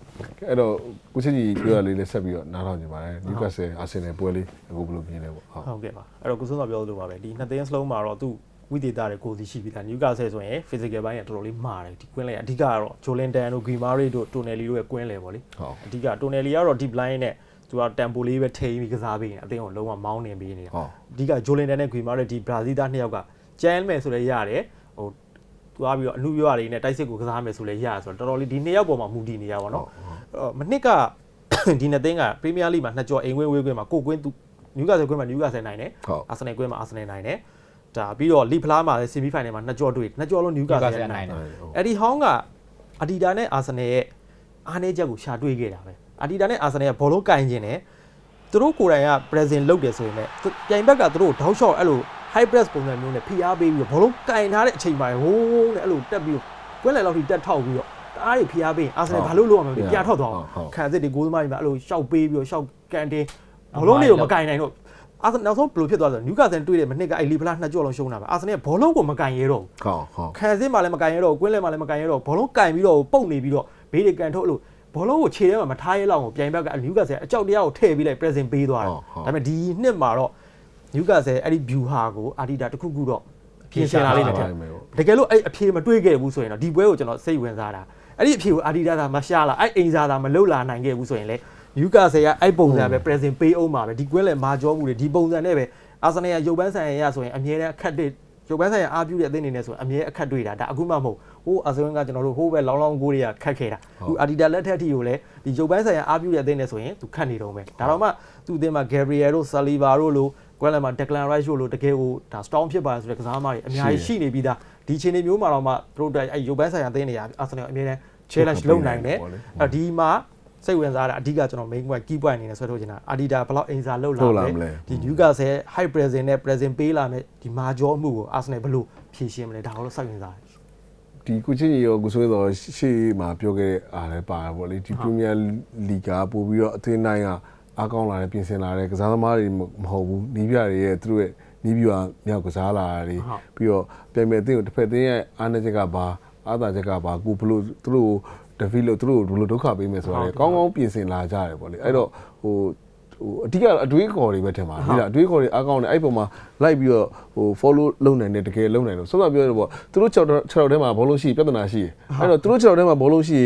အဲ့တော့ကိုချင်းကြီးပြောရလေးလည်းဆက်ပြီးတော့နားထောင်ကြပါမယ် Newcastle Arsenal ပွဲလေးအခုဘယ်လိုမြင်လဲပေါ့ဟုတ်ဟုတ်ကဲ့ပါအဲ့တော့ကိုစွန်းတော်ပြောလို့ပါပဲဒီနှစ်သိန်းစလုံးမှာတော့သူဝိသေတာတွေကိုစီရှိပြီးသား Newcastle ဆိုရင် physical ဘိုင်းကတော်တော်လေးမာတယ်ဒီကွင်းလေအဓိကကတော့ Jolinton တို့ Guimaraes တို့ Tonelli တို့ရဲ့ကွင်းလေပေါ့လေဟုတ်အဓိက Tonelli ကတော့ deep line နဲ့ သူက tempo လေးပဲထိန်းပြီးကစားပေးနေအသင်းကိုလုံးဝမောင်းနေပေးနေတာဟုတ်အဓိက Jolinton နဲ့ Guimaraes ဒီ Brazil သားနှစ်ယောက်ကကျန်းမယ်ဆိုလည်းရတယ်ဟိုသွားပြီးတော့အမှုရွာတွေနဲ့တိုက်စစ်ကိုကစားမယ်ဆိုလည်းရဆိုတော့တော်တော်လေးဒီနှစ်ယောက်ပေါ်မှာမူတည်နေရပါတော့အဲ့တော့မနစ်ကဒီနှစ်သိန်းက Premier League မှာနှစ်ကြော်အိမ်ဝင်းဝေးကွင်းမှာကိုကွင်းသူ Newcastle ကွင်းမှာ Newcastle နိုင်တယ်ဟုတ်အာဆင်နယ်ကွင်းမှာအာဆင်နယ်နိုင်တယ်ဒါပြီးတော့လီဖလားမှာလည်းဆီမီဖိုင်နယ်မှာနှစ်ကြော်တွေ့နှစ်ကြော်လုံးနျူကာဆယ် Newcastle နိုင်တယ်နိုင်တယ်ဟုတ်အဲ့ဒီဟောင်းကအဒီတာနဲ့အာဆင်နယ်ရဲ့အားနည်းချက်ကိုရှာတွေ့ခဲ့တာပဲ အဒီတာနဲ့အာဆင်နယ်ကဘောလုံးကင်ခြင်းတယ်သူတို့ကိုယ်တိုင်က present လုပ်တယ်ဆိုရင်လည်းသူပြိုင်ဘက်ကသူတို့ထောက်လျှောက်အဲ့လို high press ပုံစံမျိုးနဲ့ဖိအားပေးပြီးတော့ဘောလုံးကင်ထားတဲ့အချိန်မှာဟိုးနဲ့အဲ့လိုတက်ပြီးတော့ကွင်းလယ်လောက်ထိတက်ထောက်ပြီးတော့တအားတွေဖိအားပေးရင်အာဆင်နယ်ဘာလို့လုပ်ရမလဲပြာထောက်သွားအောင်ခံစစ်တွေကိုယ်သမားတွေမှာအဲ့လိုရှောက်ပေးပြီးတော့ရှောက်ကန်တင်းဘောလုံးတွေကိုမကင်နိုင်တော့အာဆင်နောက်ဆုံးဘယ်လိုဖြစ်သွားလဲဆိုနျူကာဆယ်တွေ့တဲ့မနစ်ကအဲ့လီဖလားနှစ်ကြော့လုံးရှုံးတာပဲအာဆင်နယ်ဘောလုံးကိုမကင်ရဲတော့ဘူးဟုတ်ဟုတ်ခံစစ်မှလည်းမကင်ရဲတော့ဘူးကွင်းလဲမှလည်းမကင်ရဲတော့ဘူးဘောလုံးကင်ပြီးတော့ပုတ်နေပြီးတော့ဘေးတွေကန်ထုတ်လို့ ဘောလုံးကိုခြေထဲမှာမထားရဲလောက်ကိုပြိုင်ဘက်ကနျူကာဆယ်အကြောက်တရားကိုထည့်ပြီးလိုက် present ပေးသွားတယ်ဒါပေမဲ့ဒီနှစ်မှာတော့နျူကာဆယ်အဲ့ဒီ view ဟာကိုအာဒီတာတစ်ခုခုတော့ပြင်ဆင်လာလိမ့်မယ်ထင်တကယ်လို့အဲ့အဖြေမတွေးခဲ့ဘူးဆိုရင်တော့ဒီပွဲကိုကျွန်တော်စိတ်ဝင်စားတာအဲ့ဒီအဖြေကိုအာဒီတာသာမရှာလာအဲ့အိမ်စားသာမလှုပ်လာနိုင်ခဲ့ဘူးဆိုရင်လေနျူကာဆယ်ကအဲ့ပုံစံပဲ present ပေးအောင်ပါပဲဒီကွင်းလဲမာကြောမှုတွေဒီပုံစံနဲ့ပဲအာဆင်နယ်ကရုပ်ပန်းဆိုင်ရဆိုရင်အမြဲတမ်းအခက်တွေရုပ်ပန်းဆိုင်ရအားပြုတဲ့အသင်းအနေနဲ့ဆိုရင်အမြဲအခက်တွေ့တာဒါအခုမှမဟုတ် ဟိုအာဆင်နယ်ကကျွန်တော်တို့ဟိုးပဲလောင်းလောင်းကိုတွေကခက်ခဲ့တာအခုအာဒီတာလက်ထက်အထိကိုလည်းဒီရုပ်ပန်းဆိုင်ရအားပြုတဲ့အသင်းနဲ့ဆိုရင်သူခက်နေတော့မယ်ဒါတော့မှသူ့အသင်းမှာ Gabriel တို့ Saliba တို့လို Guardiola မှာ Declan Rice တို့လိုတကယ်ကိုဒါ strong ဖြစ်ပါတယ်ဆိုတဲ့ကစားသမားတွေအများကြီးရှိနေပြီးသားဒီချိန်တွေမျိုးမှာတော့မှသူတို့အဲရုပ်ပန်းဆိုင်ရအသင်းတွေကအာဆင်နယ်အမြဲတမ်း challenge လုပ်နိုင်တယ်အဲဒီမှာစိတ်ဝင်စားတာအဓိကကျွန်တော် main point key point အနေနဲ့ဆွဲထုတ်ချင်တာ Adidas ဘယ်လောက်အင်စာလောက်လာလောက်လာမမလဲလဲဒီ Newcastle high present နဲ့ present ပေးလာမယ်ဒီမာဂျောမှုကို Arsenal ဘယ်လိုဖြည့်ရှင်းမလဲဒါကိုတော့စိတ်ဝင်စားတယ် ဒီကိုချင်းကြီးရောကိုဆိုရင်တော့ရှေ့မှာပြောခဲ့တဲ့အားလည်းပါတယ်ဗောလေဒီပရီးမီးယားလီဂ်ကပို့ပြီးတော့အသင်းတိုင်းကအားကောင်းလာတယ်ပြင်ဆင်လာတယ်ကစားသမားတွေမဟုတ်ဘူးနီးပြတွေရဲ့သူတို့ရဲ့နီးပြမြောက်ကစားလာတာတွေပြီးတော့ပြင်မဲ့အသင်းကိုတစ်ဖက်အသင်းရဲ့အားနည်းချက်ကဘာအားသာချက်ကဘာကိုဘလို့သူတို့ဒဗီလို့သူတို့ဘလို့ဒုက္ခပေးမယ်ဆိုတာလေကောင်းကောင်းပြင်ဆင်လာကြတယ်ဗောလေအဲ့တော့ဟို ဟိုအဓိကအတွေးခေါ်တွေပဲထင်ပါတယ်ဒီလားအတွေးခေါ်တွေအားကောင်းတယ်အဲ့ပုံမှာလိုက်ပြီးတော့ဟို follow လုပ်နိုင်တယ်တကယ်လုပ်နိုင်တယ်စောစောပြောရပေါ့သူတို့6 6ထဲမှာဘောလုံးရှိပြဿနာရှိအဲ့တော့သူတို့6ထဲမှာဘောလုံးရှိ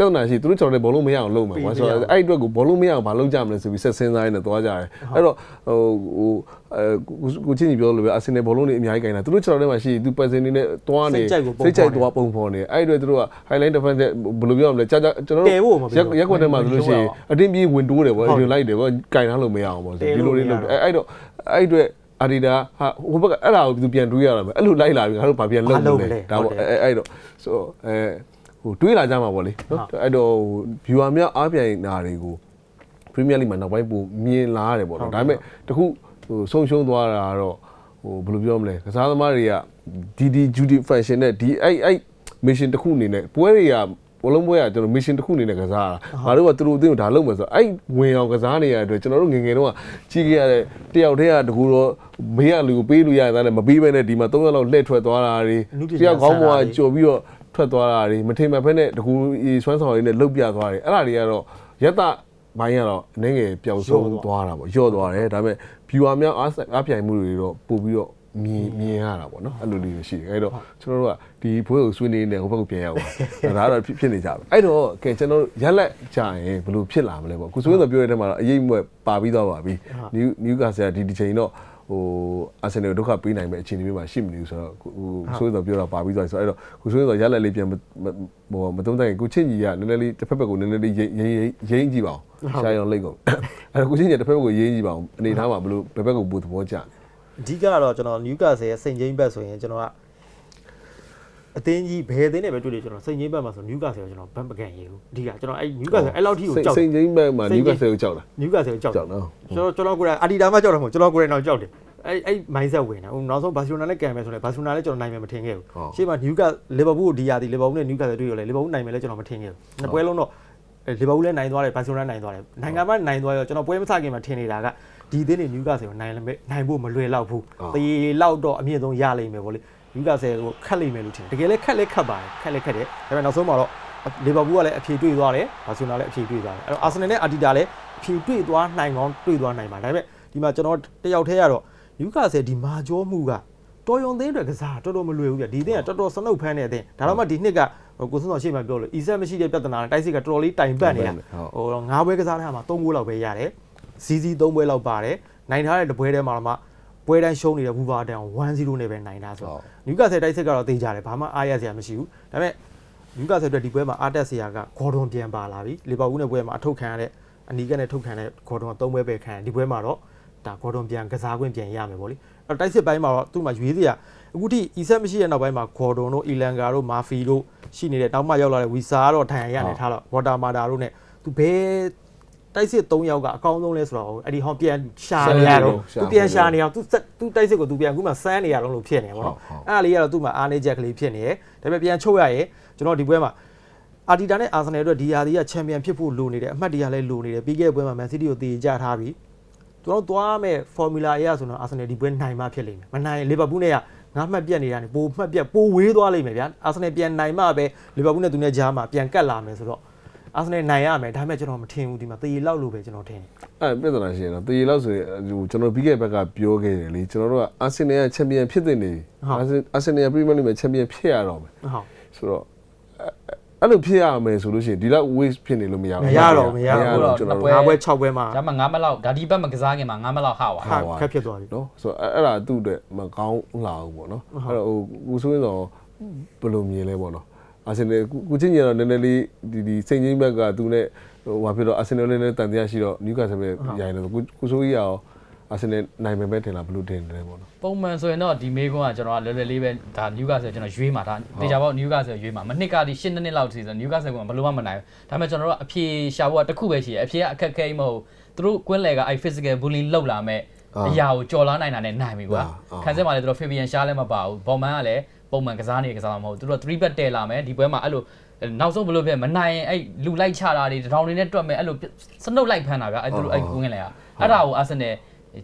ပြဿနာရှိသူတို့6ထဲဘောလုံးမရအောင်လုပ်မယ်ကွာဆိုတော့အဲ့အတွက်ကိုဘောလုံးမရအောင်ဘာလုပ်ကြမလဲဆိုပြီးဆက်စဉ်းစားရင်းနဲ့သွားကြတယ်အဲ့တော့ဟိုဟိုအဲကိုချင်းကြီးပြောလို့ပဲအာဆင်နယ်ဘောလုံးတွေအများကြီးကင်တာသူတို့6ထဲမှာရှိသူပယ်စင်နေနဲ့သွားနေစိတ်ကြိုက်သွားပုံဖော်နေအဲ့အတွက်သူတို့က highline defense ဘယ်လိုပြောရမလဲကြာကြာကျွန်တော်တို့ရက်ကွက်ထဲမှာဆိုလို့ရှိရင်အတင်းပြေးဝင်တိုးတယ်ပေါ့ဒီလိုက်တယ်ပေါ့ကင်ထားလို့မရအောင်ပေါ့ဒီလိုလေးလုပ်တယ်အဲ့တော့အဲ့အတွက်အာဒီဒါဟာဟိုဘက်ကအဲ့ဒါကိုသူပြန်တွေးရတာပဲအဲ့လိုလိုက်လာပြီငါတို့ဘာပြန်လုပ်မလဲဒါပေါ့အဲ့အဲ့တော့ဆိုအဲ ဟိုတွေးလာကြမှာပေါ့လေနော်အဲ့တော့ viewer များအားပြိုင်နာတွေကို Premier League မှာနောက်ပိုင်းပိုမြင်လာရတယ်ပေါ့နော်ဒါပေမဲ့တခုဟိုဆုံးရှုံးသွားတာကတော့ဟိုဘယ်လိုပြောမလဲကစားသမားတွေကဒီဒီ duty function နဲ့ဒီအဲ့အဲ့ mission တစ်ခုအနေနဲ့ပွဲတွေကဘလုံးပွဲကကျွန်တော် mission တစ်ခုအနေနဲ့ကစားတာငါတို့ကသူတို့အသင်းကိုဒါလုပ်မယ်ဆိုတော့အဲ့ဝင်အောင်ကစားနေရတဲ့အတွက်ကျွန်တော်တို့ငယ်ငယ်တုန်းကကြီးခဲ့ရတဲ့တယောက်တည်းကတကူတော့မေးရလူကိုပေးလို့ရတဲ့နဲ့မပေးဘဲနဲ့ဒီမှာ၃ရက်လောက်လှည့်ထွက်သွားတာတွေတယောက်ခေါင်းပေါ်ကကြော်ပြီးတော့ ထွက်သွားတာတွေမထိမဖက်နဲ့တကူဆွမ်းဆောင်ရင်းနဲ့လှုပ်ပြသွားတယ်အဲ့ဒါတွေကတော့ယက်တဘိုင်းကတော့အနေငယ်ပျောက်ဆုံးသွားတာပေါ့ညော့သွားတယ်ဒါပေမဲ့ viewer များအားအားပြိုင်မှုတွေတော့ပို့ပြီးတော့မြင်မြင်ရတာပေါ့နော်အဲ့လိုလေးရှိတယ်အဲ့တော့ကျွန်တော်တို့ကဒီဘွဲကိုဆွေးနေနေဟိုဘက်ကိုပြန်ရအောင်ဒါကတော့ဖြစ်နေကြပဲအဲ့တော့ကဲကျွန်တော်ရက်လက်ကြရင်ဘယ်လိုဖြစ်လာမလဲပေါ့ကိုဆွေးဆိုပြောရတဲ့မှာတော့အရေးမွဲပါပြီးတော့ပါပြီနယူးနယူကာဆယ်ဒီဒီချိန်တော့ ဟိုအာဆင်နယ်ဒုက္ခပေးနိုင်မဲ့အခြေအနေမျိုးမှာရှိမနေဘူးဆိုတော့ဟိုဆွေးဆိုပြောတာပါပြီးသွားဆိုတော့အဲ့တော့ကိုဆွေးဆိုရက်လက်လေးပြန်ဟိုမတုံးတိုင်းကိုချင်းကြီးကနည်းနည်းလေးတစ်ဖက်ဘက်ကိုနည်းနည်းလေးရိမ့်ရိမ့်ရိမ့်ကြည့်ပါအောင်ရှားရောလိတ်ကုန်အဲ့တော့ကိုချင်းကြီးတစ်ဖက်ဘက်ကိုရိမ့်ကြည့်ပါအောင်အနေထားမှာဘယ်လိုဘယ်ဘက်ကိုပို့သဘောကျလဲအဓိကတော့ကျွန်တော် Newcastle ရဲ့စိန်ချင်းဘက်ဆိုရင်ကျွန်တော်က အသင်းကြီးဘယ်အသင်းနဲ့ပဲတွေ့တယ်ကျွန်တော်စိန်ချင်းဘက်မှာဆို Newcastle ကိုကျွန်တော်ဘတ်မကန်ရဘူးအဓိကကျွန်တော်အဲ့ Newcastle အဲ့လောက်ထိကိုကြောက်စိန်ချင်းဘက်မှာ Newcastle ကိုကြောက်တာ Newcastle ကိုကြောက်ကြောက်နော်ကျွန်တော်ကျွန်တော်ကိုယ်တိုင်အာဒီတာမှကြောက်တယ်မဟုတ်ကျွန်တော်ကိုယ်တိုင်တော့ကြောက်တယ်အဲ့အဲ့ mindset ဝင်တာဟိုနောက်ဆုံးဘာစီလိုနာနဲ့ကန်မယ်ဆိုလဲဘာစီလိုနာလည်းကျွန်တော်နိုင်မယ်မထင်ခဲ့ဘူးရှေ့မှာ Newcastle Liverpool ကိုဒီယာဒီ Liverpool နဲ့ Newcastle တွေ့ရလဲ Liverpool နိုင်မယ်လည်းကျွန်တော်မထင်ခဲ့ဘူးနှစ်ပွဲလုံးတော့လီဗာပူးလည်းနိုင်သွားတယ်ဘာစီလိုနာနိုင်သွားတယ်နိုင်ငံမှာနိုင်သွားရောကျွန်တော်ပွဲမစခင်မှာထင်နေတာကဒီအသင်းတွေ Newcastle ကိုနိုင်လည်းနိုင်ဖို့မလွယ်တော့ဘူးတေးလောက်တော့အမြင့်ဆုံးရလိမ့်မယ်ဗောလေ Newcastle ကိုခတ်လိမ့်မယ်လို့ထင်တယ်တကယ်လည်းခက်လည်းခတ်ပါတယ်ခက်လည်းခက်တယ်ဒါပေမဲ့နောက်ဆုံးမှာတော့လီဗာပူးကလည်းအဖြေတွေ့သွားတယ်ဘာစီလိုနာလည်းအဖြေတွေ့သွားတယ်အဲ့တော့ Arsenal နဲ့ Arteta လည်းအဖြေတွေ့သွားနိုင်ကောင်းတွေ့သွားနိုင်ပါတယ်ဒါပေမဲ့ဒီမှာကျွန်တော်တယောက်တည်းရတော့ Newcastle ဒီမာကျောမှုကတော်ယုံသိန်းအတွက်ကစားတော်တော်မလွယ်ဘူးပြဒီအသင်းကတော်တော်စနုပ်ဖမ်းနေတဲ့အသင်းဒါတော့မှဒီနှစ်ကကိုစွန်းတော်ရှေ့မှာပြောလို့ EZ မရှိတဲ့ပြဿနာနဲ့တိုက်စစ်ကတော်တော်လေးတိုင်ပတ်နေတာဟိုငါးပွဲကစားတဲ့ဟာမှာ၃ဂိုးလောက်ပဲရတယ်စီစီ၃ပွဲလောက်ပါတယ်နိုင်ထားတဲ့တပွဲထဲမှာတော့ ပွဲတိုင်းရှုံးနေတဲ့ဘူဘာတန်1-0နဲ့ပဲနိုင်တာဆိုတော့ Newcastle တိုက်စစ်ကတော့တေးကြတယ်ဘာမှအားရစရာမရှိဘူးဒါပေမဲ့ Newcastle အတွက်ဒီပွဲမှာအားတက်စရာကဂေါ်ဒွန်ပြန်ပါလာပြီလီဗာပူးနဲ့ပွဲမှာအထုတ်ခံရတဲ့အနီးကနဲ့ထုတ်ခံတဲ့ဂေါ်ဒွန်၃ပွဲပဲခံဒီပွဲမှာတော့ဒါဂေါ်ဒွန်ပြန်ကစားခွင့်ပြန်ရမယ်ဗောလေအဲ့တိုက်စစ်ပိုင်းမှာတော့သူ့မှာရွေးစရာအခုထိ EZ မရှိတဲ့နောက်ပိုင်းမှာဂေါ်ဒွန်တို့အီလန်ဂါတို့မာဖီတို့ရှိနေတဲ့နောက်မှရောက်လာတဲ့ဝီဆာကတော့ထိုင်ရနေထားတော့ဝါတာမာတာတို့နဲ့သူဘယ် တိုက်စစ်၃ယောက်ကအကောင်းဆုံးလဲဆိုတော့အဲ့ဒီဟောပြန်ရှာနေရတော့သူပြန်ရှာနေအောင်သူသူတိုက်စစ်ကိုသူပြန်အခုမှစမ်းနေရတော့လို့ဖြစ်နေပါတော့အဲ့ဒါလေးကတော့သူ့မှာအားနေချက်ကလေးဖြစ်နေတယ်ဒါပေမဲ့ပြန်ချုပ်ရရင်ကျွန်တော်ဒီပွဲမှာအာတီတာနဲ့အာဆင်နယ်တို့ဒီယာဒီကချန်ပီယံဖြစ်ဖို့လိုနေတယ်အမှတ်တရလည်းလိုနေတယ်ပြီးခဲ့တဲ့ပွဲမှာမန်စီးတီးကိုတည်ကြထားပြီးသူတို့သွားမဲ့ formula အရဆိုတော့အာဆင်နယ်ဒီပွဲနိုင်မှဖြစ်လိမ့်မယ်မနိုင်ရင်လီဗာပူးနဲ့ကငါမှတ်ပြက်နေတာနေပိုမှတ်ပြက်ပိုဝေးသွားလိမ့်မယ်ဗျာအာဆင်နယ်ပြန်နိုင်မှပဲလီဗာပူးနဲ့သူနဲ့ကြားမှာပြန်ကတ်လာမယ်ဆိုတော့ အာဆင်နယ်နိုင်ရမယ်ဒါပေမဲ့ကျွန်တော်မထင်ဘူးဒီမှာတည်လောက်လို့ပဲကျွန်တော်ထင်တယ်အဲ့ပြဿနာရှိရင်တော့တည်လောက်ဆိုရင်ဟိုကျွန်တော်ပြီးခဲ့ဘက်ကပြောခဲ့တယ်လေကျွန်တော်တို့ကအာဆင်နယ်ကချန်ပီယံဖြစ်တဲ့နေအာဆင်အာဆင်နယ်ပရီးမီးလိဂ်မှာချန်ပီယံဖြစ်ရတော့မယ်ဟုတ်ဆိုတော့အဲ့လိုဖြစ်ရမယ်ဆိုလို့ရှိရင်ဒီလောက် waste ဖြစ်နေလို့မရဘူးမရတော့မရဘူးတော့ကျွန်တော်တို့ငါးပွဲ6ပွဲမှာဒါမှ9မလောက်ဒါဒီဘက်မကစားခင်မှာ9မလောက်ဟာပါဟာခက်ဖြစ်သွားပြီနော်ဆိုတော့အဲ့ဒါသူ့အတွက်မကောင်းလာဘူးပေါ့နော်အဲ့တော့ဟိုကိုဆိုရင်တော့ဘယ်လိုမြင်လဲပေါ့နော် အာဆင်နယ်ကိုချင်းကြီးတော့နည်းနည်းလေးဒီဒီစိန်ချင်းဘက်ကသူနဲ့ဟိုဘာဖြစ်တော့အာဆင်နယ်နဲ့တန်တရားရှိတော့နယူကာဆယ်ပဲရိုင်းတယ်ကိုကိုဆိုကြီးရောအာဆင်နယ်နိုင်မယ်ပဲထင်လားဘယ်လိုထင်တယ်ပေါ့နော်ပုံမှန်ဆိုရင်တော့ဒီမေးခွန်းကကျွန်တော်ကလွယ်လွယ်လေးပဲဒါနယူကာဆယ်ကျွန်တော်ရွေးမှာဒါတေချာပေါ့နယူကာဆယ်ရွေးမှာမနှစ်ကဒီ၈နှစ်လောက်စီဆိုနယူကာဆယ်ကဘယ်လိုမှမနိုင်ဘူးဒါပေမဲ့ကျွန်တော်တို့ကအဖြေရှာဖို့ကတစ်ခုပဲရှိတယ်အဖြေကအခက်အခဲမဟုတ်သူတို့ကွင်းလေကအဲ့ physical bullying လောက်လာမဲ့အရာကိုကြော်လာနိုင်တာနဲ့နိုင်ပြီကွာခံစစ်မှာလည်းသူတို့ Fabian ရှားလည်းမပါဘူးဘော်မန်ကလည်း ပုံမှန်ကစားနေကစားမှာမဟုတ်သူတို့3 bet တဲလာမယ်ဒီပွဲမှာအဲ့လိုနောက်ဆုံးဘယ်လိုဖြစ်မနိုင်ရင်အဲ့လူလိုက်ချတာတွေတထောင်တွေနဲ့တွက်မယ်အဲ့လိုစနုပ်လိုက်ဖမ်းတာဗျအဲ့သူတို့အဲ့ကွင်းလေကအဲ့ဒါကိုအာဆင်နယ်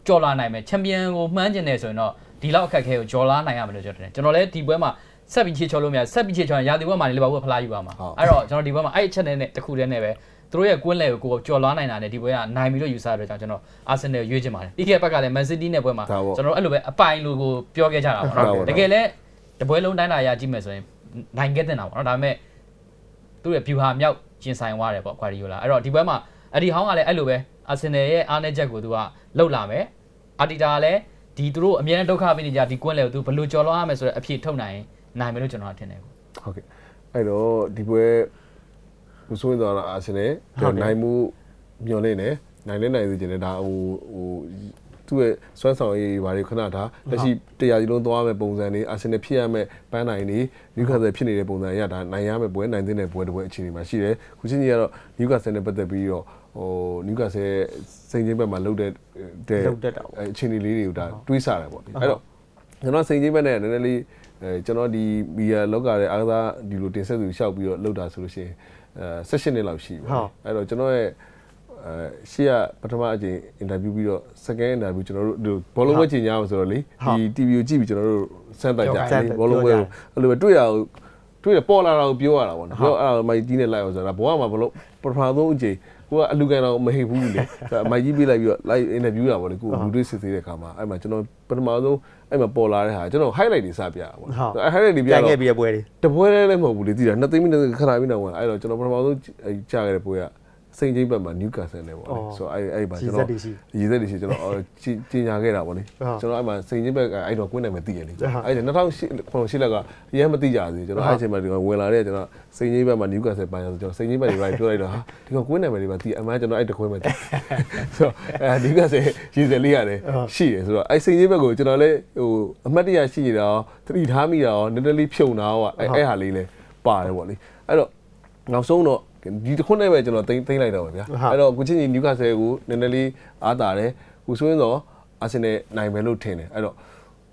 ကြော်လာနိုင်မယ်ချန်ပီယံကိုမှန်းကျင်နေဆိုရင်တော့ဒီလောက်အခက်အခဲကိုကြော်လာနိုင်ရမယ်လို့ကျွန်တော်ထင်တယ်ကျွန်တော်လည်းဒီပွဲမှာဆက်ပြီးချေချောလို့မရဆက်ပြီးချေချောရင်ရာသီပွဲမှာလည်းလီဗာပူးဖလားယူပါမှာအဲ့တော့ကျွန်တော်ဒီပွဲမှာအဲ့အချက်နဲ့တစ်ခုတည်းနဲ့ပဲသူတို့ရဲ့ကွင်းလေကိုကိုကြော်လာနိုင်တာနဲ့ဒီပွဲကနိုင်ပြီလို့ယူဆရတဲ့ကြောင့်ကျွန်တော်အာဆင်နယ်ရွေးချင်ပါတယ်ပြီးခဲ့တဲ့ဘက်ကလည်းမန်စီးတီးနဲ့ပွဲမှာကျွန်တော်အဲ့လိုပဲအပိုင်လို့ကိုပြောခဲ့ကြတာပေါ့နော်တကယ်လည်း တပွဲလုံးတိုင်းတာရကြည့်မယ်ဆိုရင်နိုင်ခဲ့တဲ့တာပေါ့နော်ဒါပေမဲ့သူ့ရဲ့ view ဟာမြောက်ကျင်ဆိုင်သွားတယ်ပေါ့ကွာဒီယိုလာအဲ့တော့ဒီပွဲမှာအဒီဟောင်းကလည်းအဲ့လိုပဲအာဆင်နယ်ရဲ့အားနည်းချက်ကိုသူကလှုပ်လာမယ်အာတီတာကလည်းဒီသူတို့အများနဲ့ဒုက္ခပေးနေကြဒီကွင်းလေကိုသူဘယ်လိုကြော်လွှားရမယ်ဆိုတဲ့အဖြစ်ထုတ်နိုင်ရင်နိုင်မယ်လို့ကျွန်တော်ထင်တယ်ကိုဟုတ်ကဲ့အဲ့တော့ဒီပွဲကိုဆိုရင်တော့အာဆင်နယ်နိုင်မှုမျှော်လင့်နေနိုင်လဲနိုင်စေချင်တယ်ဒါဟိုဟို သူ့ရဲ့စွမ်းဆောင်ရည်ဘာတွေခဏထားလက်ရှိတရားစီလုံးသွားမယ်ပုံစံတွေအာဆင်နယ်ဖြစ်ရမယ်ပန်းနိုင်နေနျူကာဆယ်ဖြစ်နေတဲ့ပုံစံရဒါနိုင်ရမယ်ပွဲနိုင်တဲ့ပွဲတစ်ပွဲအခြေအနေမှာရှိတယ်ခုချင်းကြီးကတော့နျူကာဆယ်နဲ့ပတ်သက်ပြီးတော့ဟိုနျူကာဆယ်စိန်ချင်းဘက်မှာလုတ်တဲ့တဲ့အခြေအနေလေးတွေကိုဒါတွေးဆတယ်ပေါ့အဲ့တော့ကျွန်တော်စိန်ချင်းဘက်နဲ့နည်းနည်းလေးအဲကျွန်တော်ဒီမီဒီယာလောကရဲ့အားကစားဒီလိုတင်ဆက်သူရှောက်ပြီးတော့လုတ်တာဆိုလို့ရှိရင်အဲ16နှစ်လောက်ရှိပြီအဲ့တော့ကျွန်တော်ရဲ့ အဲရှေ့ကပထမအကြိမ်အင်တာဗျူးပြီးတော့ second interview ကျွန်တော်တို့ဘောလုံးဝဲချင်ကြအောင်ဆိုတော့လေဒီ TV ကိုကြည့်ပြီးကျွန်တော်တို့စမ်းတိုက်ကြတယ်ဘောလုံးဝဲကိုအဲ့လိုပဲတွေ့ရအောင်တွေ့ရပေါ်လာတာကိုပြောရတာပေါ့နော်ပြောအဲ့ဒါမိုက်ကြီးနဲ့လိုက်အောင်ဆိုတာဘောကမှာဘလို့ပထမဆုံးအကြိမ်ကိုကအလူကန်တော့မဟိတ်ဘူးလေမိုက်ကြီးပေးလိုက်ပြီးတော့ live interview တာပေါ့လေကိုလူတွေစစ်သေးတဲ့ခါမှာအဲ့မှာကျွန်တော်ပထမဆုံးအဲ့မှာပေါ်လာတဲ့ဟာကျွန်တော် highlight တွေစပြရတာပေါ့အဲ့ highlight တွေပြပြန်တော့ခဲ့ပြီးတဲ့ပွဲတွေတပွဲလည်းမဟုတ်ဘူးလေသိတာနှစ်သိန်းမိနစ်ခဏပြီးတော့ဝင်အဲ့တော့ကျွန်တော်ပထမဆုံးကြာခဲ့တဲ့ပွဲက စိန်ချင်းဘက်မှာနျူကာဆယ်နဲ့ပေါ့လေဆိုတော့အဲ့အဲ့မှာကျွန်တော်ရည်သက်တွေရှိကျွန်တော်ကြီးညာခဲ့တာပေါ့လေကျွန်တော်အဲ့မှာစိန်ချင်းဘက်ကအဲ့တော့ကွင်းနိုင်မသိရလေအဲ့2008ခုနှစ်လက်ကရမ်းမသိကြသေးကျွန်တော်အဲ့အချိန်မှာဒီကဝင်လာတဲ့ကျွန်တော်စိန်ချင်းဘက်မှာနျူကာဆယ်ပန်ဆိုကျွန်တော်စိန်ချင်းဘက်တွေပဲပြောလိုက်တော့ဟာဒီကကွင်းနိုင်မယ်တွေပါသိအမှန်ကျွန်တော်အဲ့တခွင်းပဲသိဆိုတော့အဲ့ဒီကဆယ်ရည်သက်လေးရတယ်ရှိတယ်ဆိုတော့အဲ့စိန်ချင်းဘက်ကိုကျွန်တော်လည်းဟိုအမှတ်တရရှိနေတာရောသတိထားမိတာရောနည်းနည်းလေးဖြုံတာရောအဲ့အဲ့ဟာလေးလည်းပါတယ်ပေါ့လေအဲ့တော့နောက်ဆုံးတော့ ဒီတစ်ခုနဲ့ပဲကျွန်တော်သိသိလိုက်တော့ပါဗျာအဲ့တော့ကိုချင်းကြီးနျူကာဆယ်ကိုနည်းနည်းလေးအားတာတယ်ကိုဆိုရင်တော့အာဆင်နယ်နိုင်မယ်လို့ထင်တယ်အဲ့တော့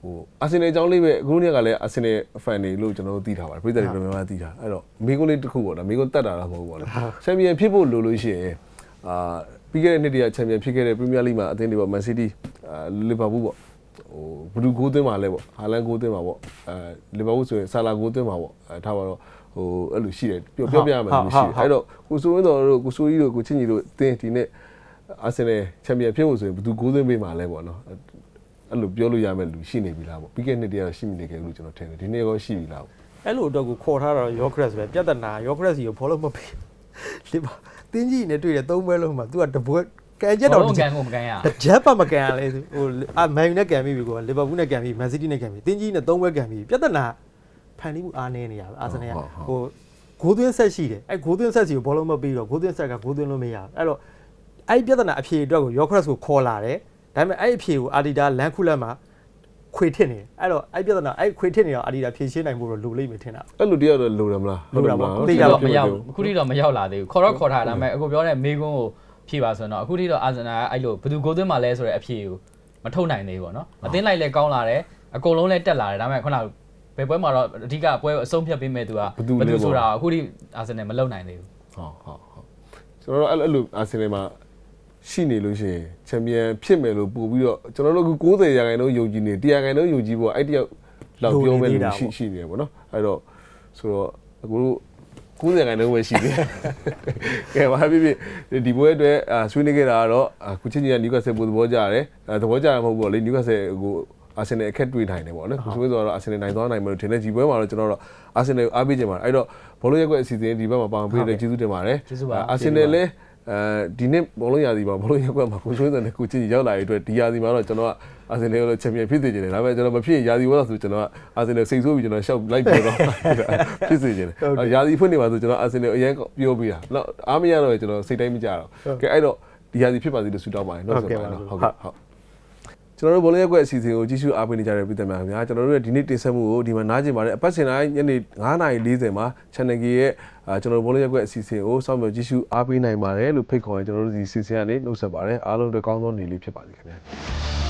ဟိုအာဆင်နယ်အကြောင်းလေးပဲအခုနေ့ကလည်းအာဆင်နယ်ဖန်တွေလို့ကျွန်တော်တို့သိထားပါတယ်ပြည်သက်တွေတော်တော်များများသိထားအဲ့တော့မိကုန်းလေးတစ်ခုပေါ့နော်မိကုန်းတက်တာတော့မဟုတ်ဘူးပေါ့နော်ချန်ပီယံဖြစ်ဖို့လိုလို့ရှိရင်အာပြီးခဲ့တဲ့နှစ်တည်းကချန်ပီယံဖြစ်ခဲ့တဲ့ပရီးမီးယားလိမှာအသင်းတွေပေါ့မန်စီးတီးအာလီဗာပူးပေါ့ ဟိုဘလူးကိုးသွင်းပါလဲပေါ့ဟာလန်ကိုးသွင်းပါပေါ့အဲလီဗာပူးဆိုရင်ဆာလာကိုးသွင်းပါပေါ့အဲထားပါတော့ဟိုအဲ့လိုရှိတယ်ပြောပြောပြရမယ်လို့ရှိတယ်အဲ့တော့ကိုစိုးဝင်းတော်တို့ကိုစိုးကြီးတို့ကိုချင်းကြီးတို့အသင်းဒီနေ့အာဆင်နယ်ချန်ပီယံဖြစ်ဖို့ဆိုရင်ဘယ်သူကိုးသွင်းပေးမှာလဲပေါ့နော်အဲ့လိုပြောလို့ရမယ်လူရှိနေပြီလားပေါ့ပြီးခဲ့နှစ်တည်းကရှိမိနေခဲ့လို့ကျွန်တော်ထင်တယ်ဒီနေ့ရောရှိပြီလားပေါ့အဲ့လိုတော့ကိုခေါ်ထားတာရောခရက်ပဲပြဿနာရောခရက်စီကိုဘောလုံးမပေးဒီပါတင်းကြီးနဲ့တွေ့တယ်သုံးပွဲလုံးမှာ तू ကတပွဲ ကန်ချက်တော့တော့ကန်ကိုမကန်ရဂျက်ပါမကန်ရလဲဟိုအမန်ယူနဲ့ကန်ပြီးပြီကိုလီဗာပူးနဲ့ကန်ပြီးမန်စီးတီးနဲ့ကန်ပြီးတင်းကြီးနဲ့သုံးပွဲကန်ပြီးပြဿနာဖန်တီးမှုအားနည်းနေရပဲအာဆင်နယ်ကဟိုဂိုးသွင်းဆက်ရှိတယ်အဲ့ဂိုးသွင်းဆက်စီကိုဘောလုံးမပေးတော့ဂိုးသွင်းဆက်ကဂိုးသွင်းလို့မရဘူးအဲ့တော့အဲ့ပြဿနာအဖြေအတွက်ကိုရောခရက်ကိုခေါ်လာတယ်ဒါပေမဲ့အဲ့အဖြေကိုအာဒီတာလန်ခုလက်မှာခွေထစ်နေတယ်အဲ့တော့အဲ့ပြဿနာအဲ့ခွေထစ်နေတော့အာဒီတာဖြေရှင်းနိုင်ဖို့တော့လိုလိမ့်မယ်ထင်တာအဲ့လိုတရားတော့လိုတယ်မလားအခုထိတော့မရောက်လာသေးဘူးခေါ်တော့ခေါ်ထားတာဒါပေမဲ့အခုပြောတဲ့မေးခွန်းကို ဖြေပါဆိုတော့အခုထိတော့အာဇနာအဲ့လိုဘယ်သူကိုသွင်းမှလဲဆိုတဲ့အဖြေကိုမထုတ်နိုင်သေးဘူးပေါ့နော်အသင်းလိုက်လဲကောင်းလာတယ်အကုန်လုံးလဲတက်လာတယ်ဒါပေမဲ့ခုနကဘယ်ပွဲမှာတော့အဓိကပွဲအဆုံးဖြတ်ပေးမဲ့သူကဘယ်သူဆိုတာအခုထိအာဇနယ်မလုံနိုင်သေးဘူးဟုတ်ဟုတ်ဟုတ်ကျွန်တော်တို့အဲ့လိုအာဆင်နယ်မှာရှိနေလို့ရှိရင်ချန်ပီယံဖြစ်မယ်လို့ပို့ပြီးတော့ကျွန်တော်တို့အခု90ရာခိုင်နှုန်းယုံကြည်နေ100ရာခိုင်နှုန်းယုံကြည်ဖို့အဲ့တယောက်လောက်ပြောမယ်လို့ရှိရှိနေတယ်ပေါ့နော်အဲ့တော့ဆိုတော့အခုတို့ 90ရာခိုင်နှုန်းပဲရှိသေးတယ်ကဲဘာဖြစ်ဖြစ်ဒီပွဲအတွက်ဆွေးနွေးခဲ့တာကတော့အခုချင်းကြီးကနျူကာဆယ်ပို့သဘောကျတယ်သဘောကျတယ်မဟုတ်ဘူးလေနျူကာဆယ်ကိုအာဆင်နယ်အခက်တွေ့နိုင်တယ်ပေါ့နော်ဆိုတော့အာဆင်နယ်နိုင်သွားနိုင်မယ်လို့ထင်တယ်ဒီပွဲမှာတော့ကျွန်တော်တို့အာဆင်နယ်အားပေးကြပါအဲ့တော့ဘောလုံးရက်ကွက်အစီအစဉ်ဒီဘက်မှာပါဝင်ပေးတဲ့ကျေးဇူးတင်ပါတယ်အာဆင်နယ်လည်း အဲဒီနေ့ဘောလုံးရာသီမှာဘောလုံးရက်ကွက်မှာကိုရှိုးတဲ့ကိုချင်းရောက်လာတဲ့အတွက်ဒီရာသီမှာတော့ကျွန်တော်ကအာဆင်နယ်ကိုချန်ပီယံဖြစ်စေချင်တယ်ဒါပေမဲ့ကျွန်တော်မဖြစ်ရာသီဝတ်ဆိုကျွန်တော်ကအာဆင်နယ်စိတ်ဆိုးပြီးကျွန်တော်ရှောက်လိုက်ပြောတော့ဖြစ်စေချင်တယ်ရာသီဖွင့်နေပါဆိုကျွန်တော်အာဆင်နယ်အရင်ပြောပြီးတာတော့အားမရတော့ကျွန်တော်စိတ်တိုင်းမကြတော့ကဲအဲ့တော့ဒီရာသီဖြစ်ပါစေလို့ဆုတောင်းပါတယ်နော်ဆိုတော့ဟုတ်ကဲ့ဟုတ် ကျွန်တော်တို့ဘုံလေးရက်ကွက်အစီအစဉ်ကိုကြည့်ရှုအားပေးနေကြတဲ့ပြည်သူများခင်ဗျာကျွန်တော်တို့ရဲ့ဒီနေ့တင်ဆက်မှုကိုဒီမှာနားကျင်ပါတယ်အပတ်စဉ်တိုင်းညနေ9:40မှာ Channel K ရဲ့အာကျွန်တော်တို့ဘုံလေးရက်ကွက်အစီအစဉ်ကိုစောင့်မျှော်ကြည့်ရှုအားပေးနိုင်ပါတယ်လို့ဖိတ်ခေါ်ရင်ကျွန်တော်တို့ဒီစီစဉ်ကနေနှုတ်ဆက်ပါတယ်အားလုံးအတွက်ကောင်းသောနေ့လေးဖြစ်ပါစေခင်ဗျာ